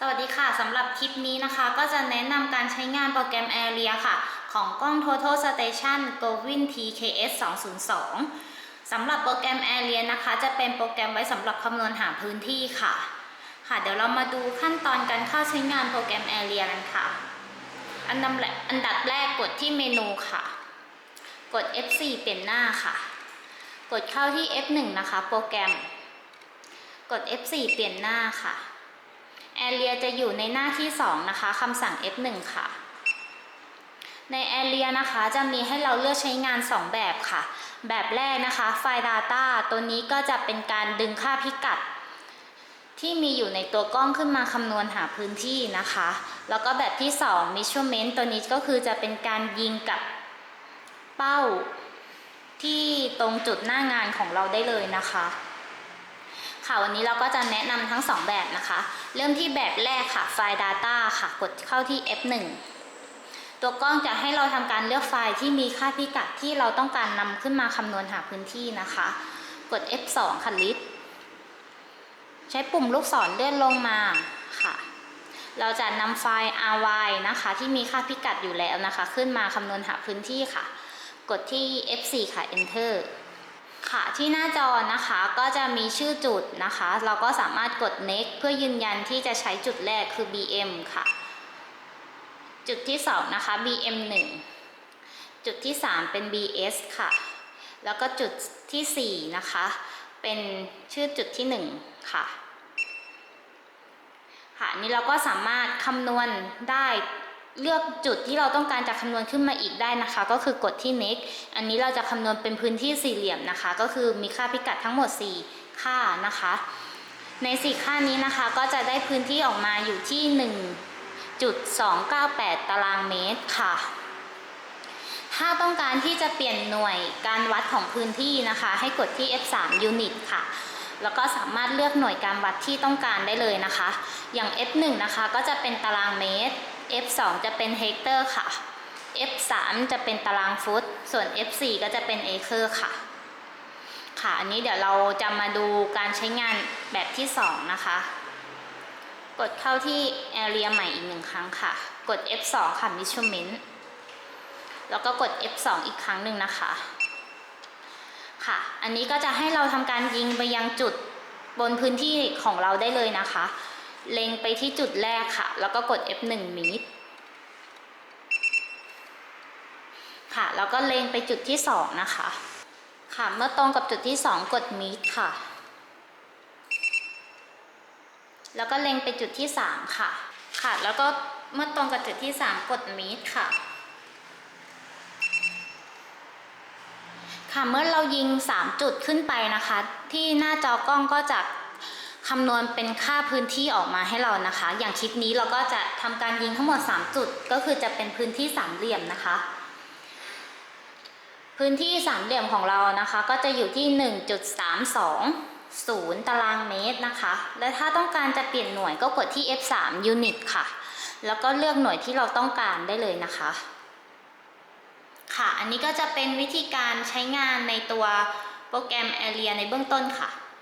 สวัสดีค่ะสำหรับคลิปนี้นะคะก็จะแนะนำการใช้งานโปรแกรม Area ค่ะ ของกล้อง Total Station Govin TKS 202สำหรับโปรแกรม Area นะคะ จะเป็นโปรแกรมไว้สำหรับคำนวณหาพื้นที่ค่ะ ค่ะ เดี๋ยวเรามาดูขั้นตอนการเข้าใช้งานโปรแกรม Area กันค่ะ อันดับแรกอันดับแรกกดที่เมนูค่ะ กด F4 เปลี่ยนหน้าค่ะ กดเข้าที่ F1 นะคะ โปรแกรม กด F4 เปลี่ยนหน้าค่ะ Area จะอยู่ในหน้าที่ 2 นะคะคำสั่ง F1 ค่ะ ใน Area นะคะจะมีให้เราเลือกใช้งาน 2 แบบค่ะ แบบแรกนะคะไฟล์ Data ตัวนี้ก็จะเป็นการดึงค่าพิกัด ที่มีอยู่ในตัวกล้องขึ้นมาคำนวณหาพื้นที่นะคะ แล้วก็แบบที่ 2 Measurement ตัวนี้ก็คือจะเป็นการยิงกับเป้าที่ตรงจุดหน้างานของเราได้เลยนะคะ ค่ะวันนี้เราก็จะแนะนำทั้ง 2 แบบนะคะ เริ่มที่แบบแรกค่ะไฟล์ Data ค่ะ กดเข้าที่ F1 ตัวกล้องจะให้เราทำการเลือกไฟล์ที่มีค่าพิกัดที่เราต้องการนำขึ้นมาคำนวณหาพื้นที่นะคะ กด F2 ค่ะลิสใช้ปุ่มลูกศรเลื่อนลงมาค่ะ เราจะนำไฟล์ ry นะคะ ที่มีค่าพิกัดอยู่แล้วนะคะ ขึ้นมาคำนวณหาพื้นที่ค่ะ กดที่ F4 ค่ะ Enter ค่ะที่หน้าจอนะคะก็จะมีชื่อจุดนะคะ เราก็สามารถกด next เพื่อยืนยันที่จะใช้จุดแรกคือ BM ค่ะ จุดที่2นะคะ BM 1จุดที่ 3 เป็น BS ค่ะ แล้วก็จุดทีสี่4 นะคะ เป็นชื่อจุดที่ 1 ค่ะ ค่ะนนี้เราก็สามารถคำนวณได้ เลือกจุดที่เราต้องการจะคำนวณขึ้นมาอีกได้นะคะ ก็คือกดที่ next อันนี้เราจะคำนวณเป็นพื้นที่สี่เหลี่ยมนะคะ ก็คือมีค่าพิกัดทั้งหมด 4 ค่านะคะ ใน 4 ค่านี้นะคะก็จะได้พื้นที่ออกมาอยู่ที่ 1.298 ตารางเมตรค่ะ ถ้าต้องการที่จะเปลี่ยนหน่วยการวัดของพื้นที่นะคะ ให้กดที่ F3 Unit ค่ะแล้วก็สามารถเลือกหน่วยการวัดที่ต้องการได้เลยนะคะ อย่าง F1 นะคะก็จะเป็นตารางเมตร F2 จะเป็นเฮกเตอร์ค่ะ F3 จะเป็นตารางฟุต ส่วน F4 ก็จะเป็นเอเคอร์ค่ะ ค่ะ อันนี้เดี๋ยวเราจะมาดูการใช้งานแบบที่ 2 นะคะ กดเข้าที่ Area ใหม่อีกหนึ่งครั้งค่ะ กด F2 ค่ะ Measurement แล้วก็กด F2 อีกครั้งหนึ่งนะคะ ค่ะ อันนี้ก็จะให้เราทำการยิงไปยังจุดบนพื้นที่ของเราได้เลยนะคะ เล็งไปที่จุดแรกค่ะ แล้วก็กด F1 meet ค่ะ แล้วก็เล็งไปจุดที่ 2 นะคะ ค่ะ เมื่อตรงกับจุดที่ 2 กด meet ค่ะ แล้วก็เล็งไปจุดที่ 3 ค่ะ ค่ะ แล้วก็เมื่อตรงกับจุดที่ 3 กด meet ค่ะ ค่ะ เมื่อเรายิง 3 จุดขึ้นไปนะคะ ที่หน้าจอกล้องก็จะ คำนวณเป็นค่าพื้นที่ออกมาให้เรานะคะ อย่างคลิปนี้เราก็จะทำการยิงทั้งหมด 3 จุด ก็คือจะเป็นพื้นที่สามเหลี่ยมนะคะ พื้นที่สามเหลี่ยมของเรานะคะ ก็จะอยู่ที่ 1.320 ตารางเมตรนะคะ และถ้าต้องการจะเปลี่ยนหน่วยก็กดที่ F3 Unit ค่ะ แล้วก็เลือกหน่วยที่เราต้องการได้เลยนะคะ ค่ะ อันนี้ก็จะเป็นวิธีการใช้งานในตัวโปรแกรม Area ในเบื้องต้นค่ะ